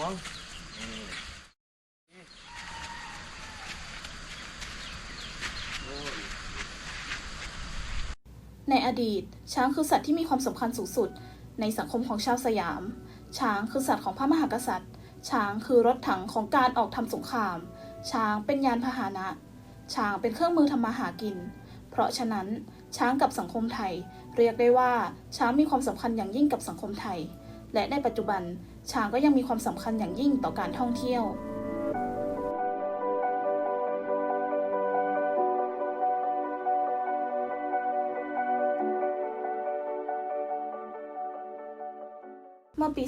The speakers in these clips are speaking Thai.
วงในอดีต ช้างคือสัตว์ที่มีความสำคัญสูงสุด ในสังคมของชาวสยาม ช้างคือสัตว์ของพระมหากษัตริย์ ช้างคือรถถังของการออกทำสงคราม ช้างเป็นยานพาหนะ ช้างเป็นเครื่องมือทำมาหากิน เพราะฉะนั้น ช้างกับสังคมไทย เรียกได้ว่าช้างมีความสำคัญอย่างยิ่งกับสังคมไทย และในปัจจุบัน ช้างก็ยังมีความสำคัญอย่างยิ่งต่อการท่องเที่ยว เมื่อปี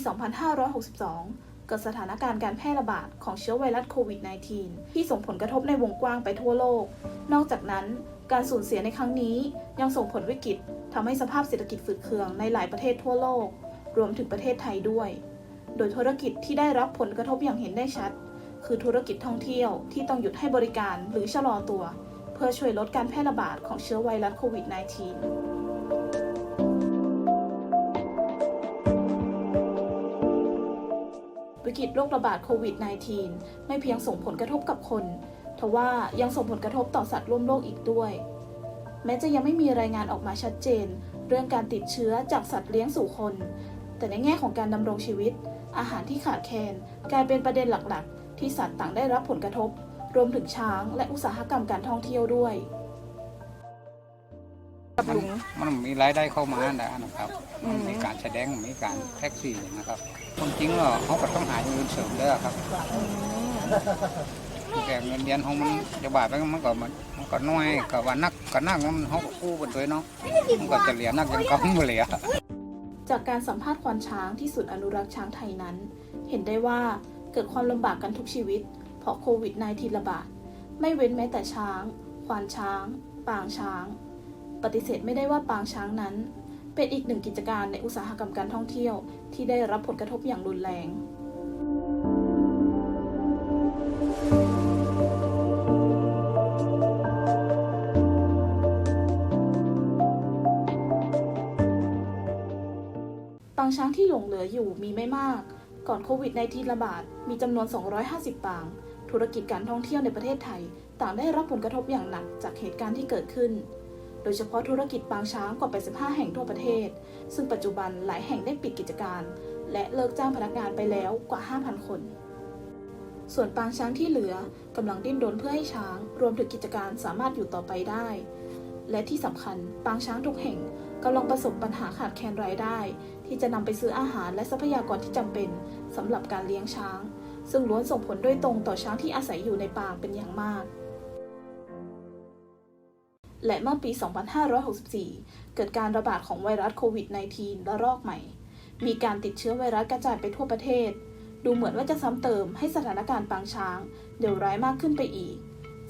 2562 เกิดสถานการณ์การแพร่ระบาดของเชื้อไวรัสโควิด -19 ที่ส่งผลกระทบในวงกว้างไปทั่วโลก นอกจากนั้นการสูญเสียในครั้งนี้ยังส่งผลวิกฤตทำให้สภาพเศรษฐกิจฝืดเคืองในหลายประเทศทั่วโลก รวมถึงประเทศไทยด้วย โดยธุรกิจที่ได้รับผลกระทบอย่างเห็นได้ชัด คือธุรกิจท่องเที่ยวที่ต้องหยุดให้บริการหรือชะลอตัว เพื่อช่วยลดการแพร่ระบาดของเชื้อไวรัสโควิด -19 วิกฤตโรคระบาดโควิด -19 ไม่เพียงส่งผลกระทบกับคน ทว่ายังส่งผลกระทบต่อสัตว์ร่วมโลกอีกด้วย แม้จะยังไม่มีรายงานออกมาชัดเจน เรื่องการติดเชื้อจากสัตว์เลี้ยงสู่คน แต่ในแง่ของการดำรงชีวิต อาหารที่ขาดแคลนกลายเป็นประเด็นหลักๆ ที่สัตว์ต่างได้รับผลกระทบ รวมถึงช้างและอุตสาหกรรมการท่องเที่ยวด้วยมันมันมีรายได้เข้ามานะครับ มันมีการแสดงมีการแท็กซี่นะครับคนจริงก็เขาก็ต้องหาเงินเสริมด้วยครับแต่เงินเดือนของมันจะบาทไปมันก็มันมันก็น้อยก็ว่านักก็นักมันเขาก็กู้ไปด้วยเนาะมันก็จะเหลือนักยังก็ไม่เหลือ จากการสัมภาษณ์ควานช้างที่ศูนย์อนุรักษ์ช้างไทยนั้น เห็นได้ว่าเกิดความลำบากกันทุกชีวิต เพราะโควิด -19 ระบาด ไม่เว้นแม้แต่ช้าง ควานช้าง ปางช้าง ปฏิเสธไม่ได้ว่าปางช้างนั้น เป็นอีกหนึ่งกิจการในอุตสาหกรรมการท่องเที่ยว ที่ได้รับผลกระทบอย่างรุนแรงางช้างที่หลงเหลืออยู่มีไม่มาก ก่อนโควิด -19 ระบาด มีจำนวน 250 ปาง ธุรกิจการท่องเที่ยวในประเทศไทย ต่างได้รับผลกระทบอย่างหนักจากเหตุการณ์ที่เกิดขึ้น โดยเฉพาะธุรกิจปางช้างกว่า 85 แห่งทั่วประเทศ ซึ่งปัจจุบันหลายแห่งได้ปิดกิจการ และเลิกจ้างพนักงานไปแล้วกว่า 5,000 คนส่วนปางช้างที่เหลือกำลังดิ้นรนเพื่อให้ช้าง รวมถึงกิจการสามารถอยู่ต่อไปได้ และที่สำคัญปางช้างทุกแห่ง กำลังประสบปัญหาขาดแคลนรายได้ ที่จะนำไปซื้ออาหารและทรัพยากรที่จำเป็นสำหรับการเลี้ยงช้าง ซึ่งล้วนส่งผลโดยตรงต่อช้างที่อาศัยอยู่ในปางเป็นอย่างมากและเมื่อปี 2564 เกิดการระบาดของไวรัสโควิด -19 ระลอกใหม่ มีการติดเชื้อไวรัสกระจายไปทั่วประเทศ ดูเหมือนว่าจะซ้ำเติมให้สถานการณ์ปางช้างเดี๋ยวร้ายมากขึ้นไปอีก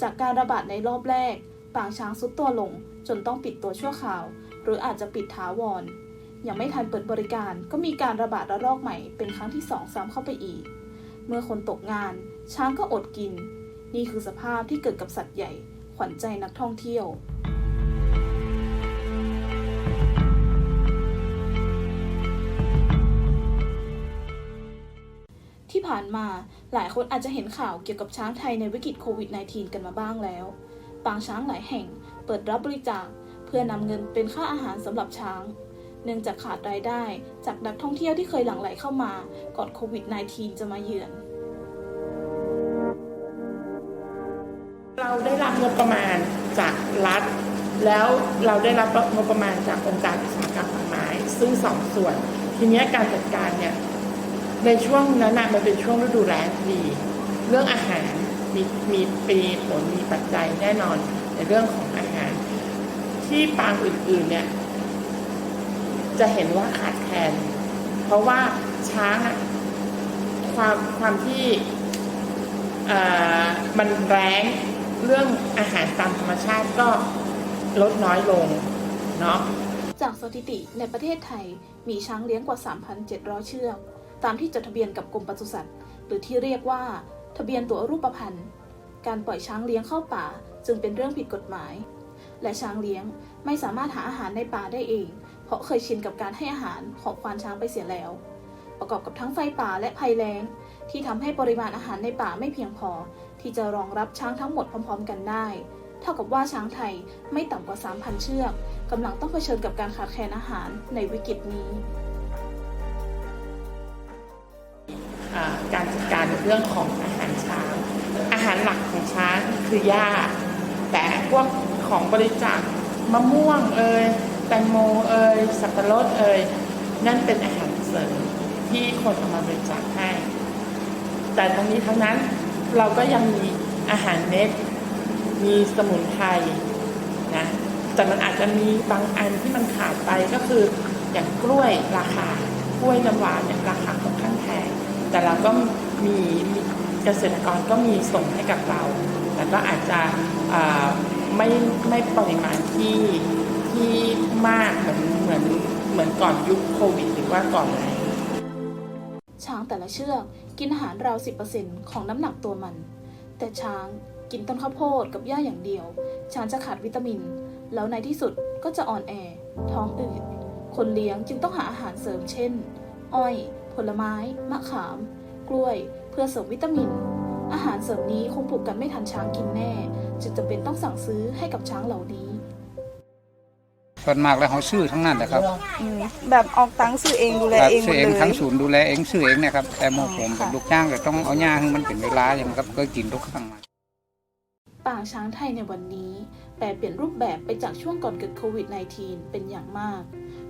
จากการระบาดในรอบแรก ปางช้างซุดตัวลงจนต้องปิดตัวชั่วคราว หรืออาจจะปิดถาวร ยังไม่ทันเปิดบริการก็มีการระบาดระลอกใหม่เป็นครั้งที่สองซ้ำเข้าไปอีก เมื่อคนตกงาน ช้างก็อดกิน นี่คือสภาพที่เกิดกับสัตว์ใหญ่ ขวัญใจนักท่องเที่ยวที่ผ่านมาหลายคนอาจจะเห็นข่าวเกี่ยวกับช้างไทยในวิกฤตโควิด -19 กันมาบ้างแล้ว ปางช้างหลายแห่งเปิดรับบริจาค พื่อนำเงินเป็นค่าอาหารสำหรับช้าง เนื่องจากขาดรายได้จากนักท่องเที่ยวที่เคยหลั่งไหลเข้ามาก่อนโควิด -19 จะมาเยือน เราได้รับงบประมาณจากรัฐ แล้วเราได้รับงบประมาณจากองค์การอุตสาหกรรมป่าไม้ซึ่งสองส่วน ทีนี้การจัดการเนี่ยในช่วงนั้นน่ะมันเป็นช่วงฤดูแล้งดี เรื่องอาหารมีมีปีผลมีปัจจัยแน่นอนในเรื่องของ ที่ปางอื่นๆเนี่ย จะเห็นว่าขาดแคลน เพราะว่าช้างอะความความที่มันแรงเรื่องอาหารตามธรรมชาติก็ลดน้อยลงเนาะจากสถิติในประเทศไทยมีช้างเลี้ยงกว่า 3,700 เชือก ตามที่จดทะเบียนกับกรมปศุสัตว์ หรือที่เรียกว่า ทะเบียนตัวรูปพันธ์ การปล่อยช้างเลี้ยงเข้าป่าจึงเป็นเรื่องผิดกฎหมาย และช้างเลี้ยง ไม่สามารถหาอาหารในป่าได้เอง เพราะเคยชินกับการให้อาหารของควานช้างไปเสียแล้ว ประกอบกับทั้งไฟป่าและภัยแล้ง ที่ทำให้ปริมาณอาหารในป่าไม่เพียงพอ ที่จะรองรับช้างทั้งหมดพร้อม ๆ กันได้ เท่ากับว่าช้างไทยไม่ต่ำกว่า 3,000 เชือกกำลังต้องเผชิญกับการขาดแคลนอาหารในวิกฤตนี้การจัดการเรื่องของอาหารช้าง อาหารหลักของช้างคือหญ้า แต่พวก ของบริจาคมะม่วงเอ่ยแตงโมเอ่ยสับปะรดเอ่ยนั่นเป็นอาหารเสริมที่คนเอามาบริจาคให้ แต่ทั้งนี้ทั้งนั้นเราก็ยังมีอาหารเม็ดมีสมุนไพรนะแต่มันอาจจะมีบางอันที่มันขาดไปก็คืออย่างกล้วยราคากล้วยน้ำว้าเนี่ยราคาค่อนข้างแพงแต่เราก็มีเกษตรกรก็มีส่งให้กับเราแต่ก็อาจจะ ไม่ไม่ปริมาณที่ที่มากเหมือนเหมือนเหมือนก่อนยุคโควิดหรือว่าก่อนอะไรช้างแต่ละเชือกกินอาหารราว 10%ของน้ำหนักตัวมัน แต่ช้างกินต้นข้าวโพดกับหญ้าอย่างเดียว ช้างจะขาดวิตามิน แล้วในที่สุดก็จะอ่อนแอ ท้องอืด คนเลี้ยงจึงต้องหาอาหารเสริมเช่น อ้อย ผลไม้ มะขาม กล้วย เพื่อเสริมวิตามิน อาหารเสริมนี้คงปลูกกันไม่ทันช้างกินแน่ จึงจำเป็นต้องสั่งซื้อให้กับช้างเหล่านี้ส่วนมากแล้วเขาซื้อทั้งนั้นแหละครับอืมแบบออกตังค์ซื้อเองดูแลครับเองหมซื้ดอเองเลยทั้งศูนย์ดูแลเองซื้อเองเนะครับ แต่หมผมค่ะเป็นลูกจ้างก็ต้องเอาหญ้าให้มันเป็นเวลาอย่างนั้นครับก็กินทุกครั้งมาปางช้างไทยในวันนี้ แปลเปลี่ยนรูปแบบไปจากช่วงก่อนเกิดโควิด -19 เป็นอย่างมาก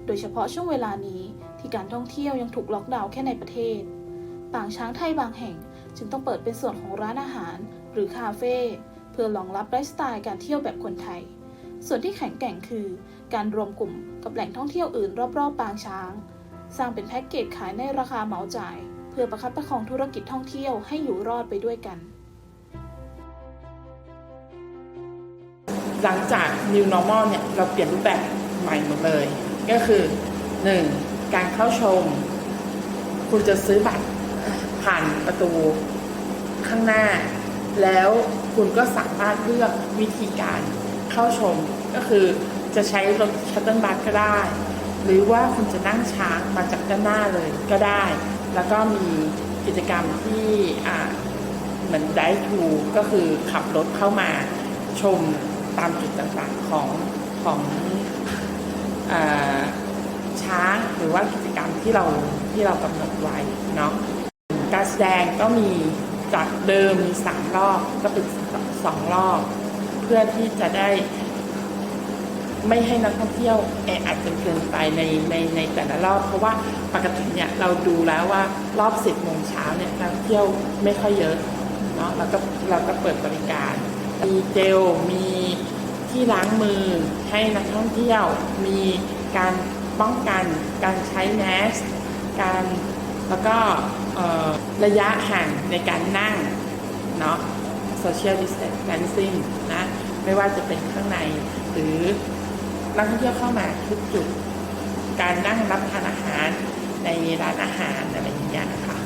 โดยเฉพาะช่วงเวลานี้ที่การท่องเที่ยวยังถูกล็อกดาวน์แค่ในประเทศปางช้างไทยบางแห่งจึงต้องเปิดเป็นส่วนของร้านอาหาร หรือคาเฟ่เพื่อรองรับไลฟ์สไตล์การเที่ยวแบบคนไทย ส่วนที่แข็งแกร่งคือ การรวมกลุ่มกับแหล่งท่องเที่ยวอื่นรอบๆ ปางช้าง สร้างเป็นแพ็กเกจขายในราคาเหมาจ่าย เพื่อประคับประคองธุรกิจท่องเที่ยวให้อยู่รอดไปด้วยกัน หลังจาก New Normal เนี่ยเราเปลี่ยนรูปแบบใหม่หมดเลย ก็คือ 1. การเข้าชม คุณจะซื้อบัตรผ่านประตูข้างหน้า แล้ว คุณก็สามารถเลือกวิธีการเข้าชม ก็คือจะใช้รถชัตเติลบัสก็ได้ หรือว่าคุณจะนั่งช้างมาจากด้านหน้าเลยก็ได้ แล้วก็มีกิจกรรมที่เหมือนได้ทูก็คือขับรถเข้ามาชมตามจุดต่างๆของของอช้างหรือว่ากิจกรรมที่เราที่เรากำหนดไว้เนาะการแสดงก็มีจากเดิมมีสามรอบก็เป็น สองรอบ เพื่อที่จะได้ไม่ให้นักท่องเที่ยวแออัดจนเกินไปในในในแต่ละรอบ เพราะว่าปกติเนี่ยเราดูแล้วว่ารอบ10โมงเช้าเนี่ยนักท่องเที่ยวไม่ค่อยเยอะเนาะแล้วก็เราก็เปิดบริการ มีเจลมีที่ล้างมือให้นักท่องเที่ยว มีการป้องกัน การใช้แมสการแล้วก็ระยะห่างในการนั่งเนาะ social distancing นะ ไม่ว่าจะเป็นข้างในหรือนักท่องเที่ยวเข้ามาทุกจุด การนั่งรับทานอาหารในร้านอาหารอะไรอย่างเงี้ยนะคะ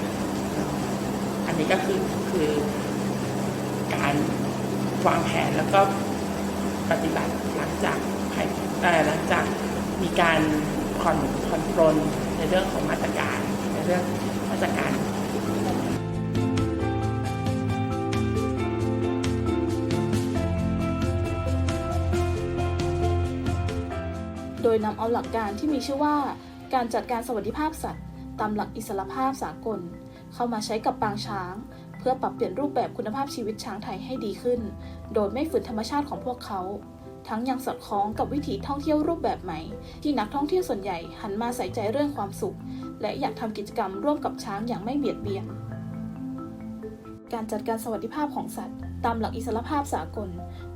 อันนี้ก็คือคือการวางแผนแล้วก็ปฏิบัติหลังจากภายหลังจากมีการผ่อนผ่อนปรนในเรื่องของมาตรการในเรื่องมาตรการ ยนำเอาหลักการที่มีชื่อว่า การจัดการสวัสดิภาพสัตว์ ตามหลักอิสรภาพสากล เข้ามาใช้กับปางช้าง เพื่อปรับเปลี่ยนรูปแบบคุณภาพชีวิตช้างไทยให้ดีขึ้น โดยไม่ฝืนธรรมชาติของพวกเขา ทั้งยังสอดคล้องกับวิถีท่องเที่ยวรูปแบบใหม่ ที่นักท่องเที่ยวส่วนใหญ่หันมาใส่ใจเรื่องความสุข และอยากทำกิจกรรมร่วมกับช้างอย่างไม่เบียดเบียนการจัดการสวัสดิภาพของสัตว์ ตามหลักอิสรภาพสากล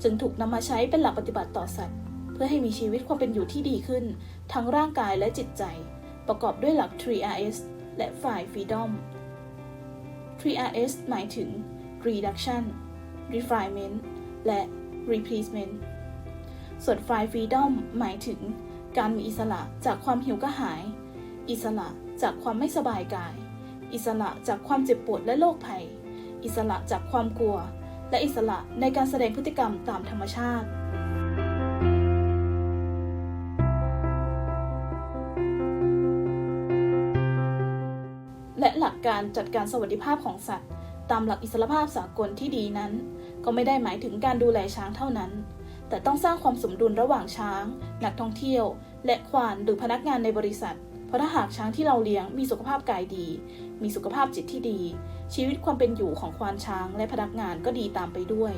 จึงถูกนำมาใช้เป็นหลักปฏิบัติต่อสัตว์ พื่อให้มีชีวิตความเป็นอยู่ที่ดีขึ้น ทั้งร่างกายและจิตใจ ประกอบด้วยหลัก 3RS และ 5 Freedom 3RS หมายถึง Reduction Refinement และ Replacement ส่วน 5 Freedom หมายถึง การมีอิสระจากความหิวกระหาย อิสระจากความไม่สบายกาย อิสระจากความเจ็บปวดและโรคภัย อิสระจากความกลัว และอิสระในการแสดงพฤติกรรมตามธรรมชาติ การจัดการสวัสดิภาพของสัตว์ ตามหลักอิสรภาพสากลที่ดีนั้น ก็ไม่ได้หมายถึงการดูแลช้างเท่านั้น แต่ต้องสร้างความสมดุลระหว่างช้าง นักท่องเที่ยว และควานหรือพนักงานในบริษัท เพราะถ้าหากช้างที่เราเลี้ยงมีสุขภาพกายดี มีสุขภาพจิตที่ดี ชีวิตความเป็นอยู่ของควานช้างและพนักงานก็ดีตามไปด้วย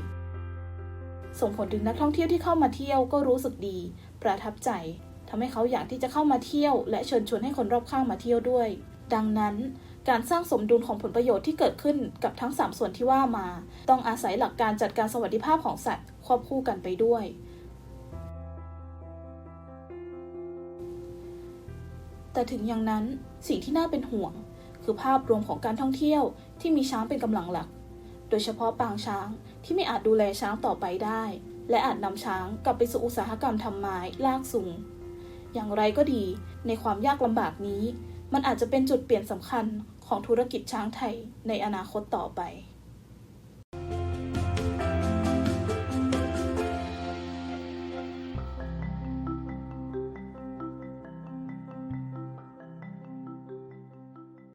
ส่งผลถึงนักท่องเที่ยวที่เข้ามาเที่ยวก็รู้สึกดี ประทับใจทำให้เขาอยากที่จะเข้ามาเที่ยว และเชิญชวนให้คนรอบข้างมาเที่ยวด้วย ดังนั้น การสร้างสมดุลของผลประโยชน์ที่เกิดขึ้นกับทั้ง 3 ส่วนที่ว่ามา ต้องอาศัยหลักการจัดการสวัสดิภาพของสัตว์ควบคู่กันไปด้วย แต่ถึงอย่างนั้นสิ่งที่น่าเป็นห่วง คือภาพรวมของการท่องเที่ยวที่มีช้างเป็นกำลังหลัก โดยเฉพาะปางช้างที่ไม่อาจดูแลช้างต่อไปได้ และอาจนำช้างกลับไปสู่อุตสาหกรรมทำไม้ลากสูงอย่างไรก็ดี ในความยากลำบากนี้ มันอาจจะเป็นจุดเปลี่ยนสำคัญของธุรกิจช้างไทยในอนาคตต่อไป